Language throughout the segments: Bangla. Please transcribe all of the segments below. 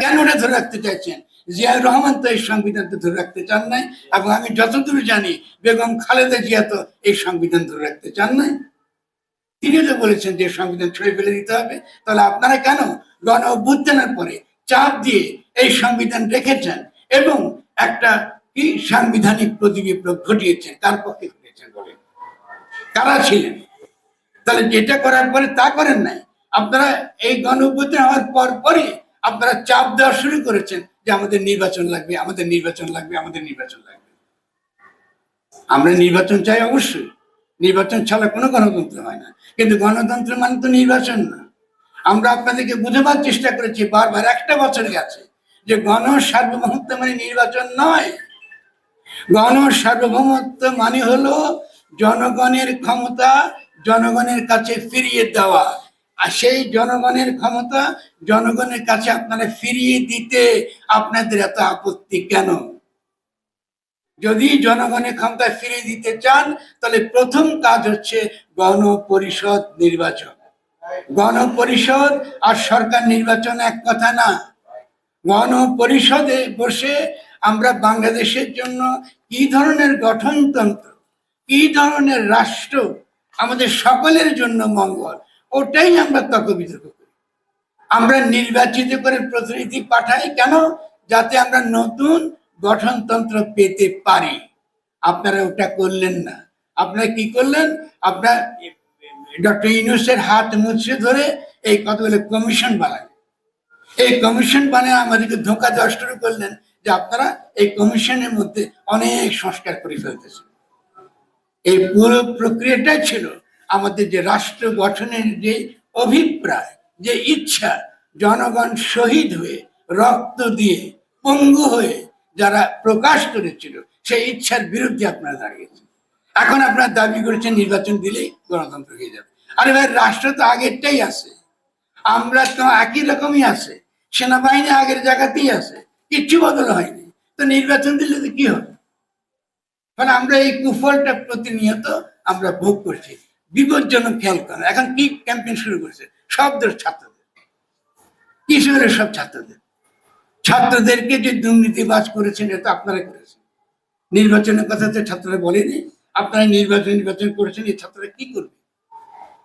কেন ওটা ধরে রাখতে চাইছেন? জিয়াউর রহমান তো এই সংবিধানটা ধরে রাখতে চান নাই এবং আমি যতদূর জানি বেগম খালেদা জিয়া তো এই সংবিধান ধরে রাখতে চান নাই। তিনি তো বলেছেন যে সংবিধান ছুড়ে ফেলে দিতে হবে। তাহলে আপনারা কেন গণ অভ্যুত্থানের পরে চাপ দিয়ে এই সংবিধান রেখেছেন এবং একটা কি সাংবিধানিক প্রতিবিপ্লব ঘটিয়েছেন? কার পক্ষে ঘটিয়েছেন বলে কারা ছিলেন? তাহলে যেটা করার পরে তা করেন নাই। আপনারা এই গণ অভ্যুত্থান হওয়ার পর পরই আপনারা চাপ দেওয়া শুরু করেছেন যে আমাদের নির্বাচন লাগবে, আমাদের নির্বাচন লাগবে, আমাদের নির্বাচন লাগবে। আমরা নির্বাচন চাই অবশ্যই। নির্বাচন ছাড়া কোনো গণতন্ত্র হয় না। কিন্তু গণতন্ত্র মানে তো নির্বাচন না। আমরা আপনাদেরকে বুঝবার চেষ্টা করেছি, বারবার একটা বছর গেছে যে গণ সার্বভৌমত্ব মানে নির্বাচন নয়। গণ সার্বভৌমত্ব মানে হলো জনগণের ক্ষমতা জনগণের কাছে ফিরিয়ে দেওয়া। আর সেই জনগণের ক্ষমতা জনগণের কাছে আপনারা ফিরিয়ে দিতে আপনাদের এত আপত্তি কেন? যদি জনগণের ক্ষমতা ফিরিয়ে দিতে চান, তাহলে প্রথম কাজ হচ্ছে গণপরিষদ নির্বাচন। গণপরিষদ আর সরকার নির্বাচন এক কথা না। গণপরিষদে বসে আমরা বাংলাদেশের জন্য কি ধরনের গঠনতন্ত্র, কি ধরনের রাষ্ট্র আমাদের সকলের জন্য মঙ্গল। ওটাই আমরা তর্ক বিতর্ক করি। আমরা নির্বাচিত করে প্রতিনিধি পাঠাই কেন? যাতে আমরা নতুন গঠনতন্ত্র পেতে পারি। আপনারা ওটা করলেন না। আপনারা কি করলেন? আপনার ডক্টর ইউনুসের হাত মুছে ধরে এই কতগুলো কমিশন বানালেন। এই কমিশন বানিয়ে আমাদেরকে ধোকা দেওয়া শুরু করলেন যে আপনারা এই কমিশনের মধ্যে অনেক সংস্কার করে ফেলতেছেন। এই পুরো প্রক্রিয়াটাই ছিল আমাদের যে রাষ্ট্র গঠনের যে অভিপ্রায়, যে ইচ্ছা, জনগণ শহীদ হয়ে, রক্ত দিয়ে, পঙ্গু হয়ে যারা প্রকাশ করেছিল, সেই ইচ্ছার বিরুদ্ধে আপনারা দাঁড়িয়েছেন। এখন আপনারা দাবি করেছেন নির্বাচন দিলেই গণতন্ত্র হয়ে যাবে। আরে ভাই, রাষ্ট্র তো আগেরটাই আছে। আমরা তো একই রকমই আছে। সেনাবাহিনী আগের জায়গাতেই আছে। কিচ্ছু বদল হয়নি। তো নির্বাচন দিলে তো কি হবে? ফলে আমরা এই কুফলটা প্রতিনিয়ত আমরা ভোগ করছি। বিপজ্জনক খেয়াল করেন এখন কি ক্যাম্পেইন শুরু করেছে? সব দোষ ছাত্রদের। কিশোরের সব ছাত্রদের। ছাত্রদেরকে যে দুর্নীতিবাজ করেছেন, এটা আপনারা করেছেন। নির্বাচনের কথা তো ছাত্ররা বলেনি। আপনারা নির্বাচন নির্বাচন করেছেন, এই ছাত্ররা কি করবে?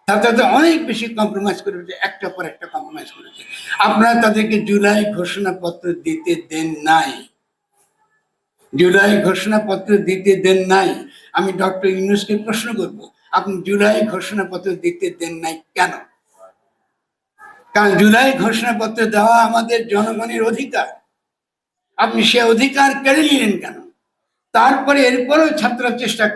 ছাত্ররা তো অনেক বেশি কম্প্রোমাইজ করেছে একটা পর একটা কম্প্রোমাইজ করেছে আপনারা তাদেরকে জুলাই ঘোষণাপত্র দিতে দেন নাই। জুলাই ঘোষণাপত্র দিতে দেন নাই। আমি ডক্টর ইউনুসকে প্রশ্ন করব আপনি জুলাই ঘোষণাপত্র দিতে দেন নাই কেন? কারণ জুলাই ঘোষণাপত্র দেওয়া আমাদের জনগণের অধিকার। আপনি সে অধিকার কেড়ে নিলেন কেন? তারপরে এরপরেও ছাত্র চেষ্টা করে